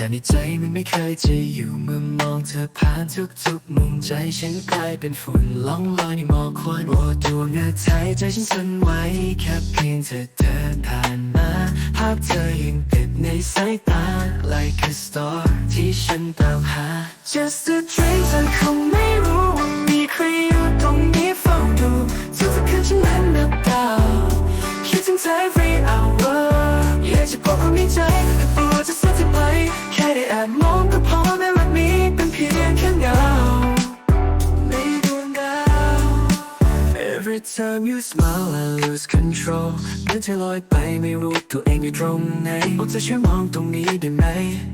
แต่ในใจมันไม่เคยจะอยู่เมื่อมองเธอผ่านทุกๆมุมใจฉันกลายเป็นฝุ่นล่องลอยในหมอกควันโอ้ดวงอาทิตย์ใจฉันสั่นไหวแค่เพียงเธอเดินผ่านมาภาพเธอยังติดในสายตา like a star ที่ฉันตามหา just a dream เธอคงไม่รู้ว่ามีใครอยู่ตรงนี้เฝ้าดูทุกๆคืนฉันนั้นนับดาวคิดถึงเธอ every hour อยากจะบอกความในใจ time you smile I lose control เหมือนเธอลอยไปไม่รู้ตัวเองอยู่ตรงไหนโอ้เธอช่วยมองตรงนี้ได้ไหม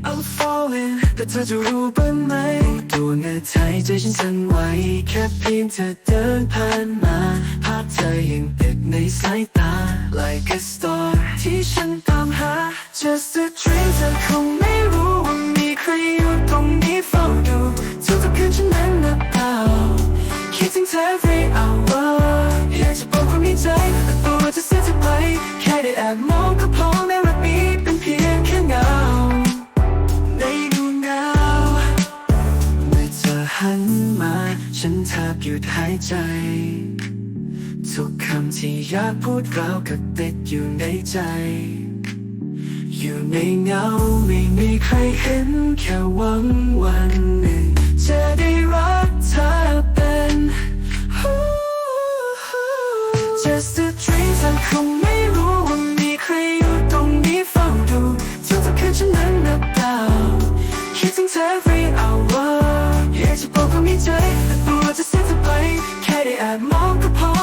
I'm falling แต่เธอจะรู้บ้างไหมตัวเงาไทยใจฉันสั่นไหวแค่เพียงเธอเดินผ่านมาภาพเธอยังติดในสายตา like a star ที่ฉันตามหา just a dream เธอคงไม่รู้ว่ามีใครอยู่ตรงนี้เฝ้าดูทุกๆคืนฉันนั้นนับดาวคิดถึงเธอ every ได้แอบมองก็พอแม้ว่านี้เป็นเพียงแค่เงาในดวงดาเมื่อเธอหันมา ฉันแทบหยุดหายใจ ทุกคำที่อยากพูดกล่าวก็ติดอยู่ในใจ อยู่ในเงาไม่มีใครเห็นแค่หวังวันหนึ่งจะได้รักเธอเป็น Just a dream เธอคงไม่ จะบอกว่ามีใจแต่กลัวจะเสียเธอไปแค่ได้แอบมองก็พอ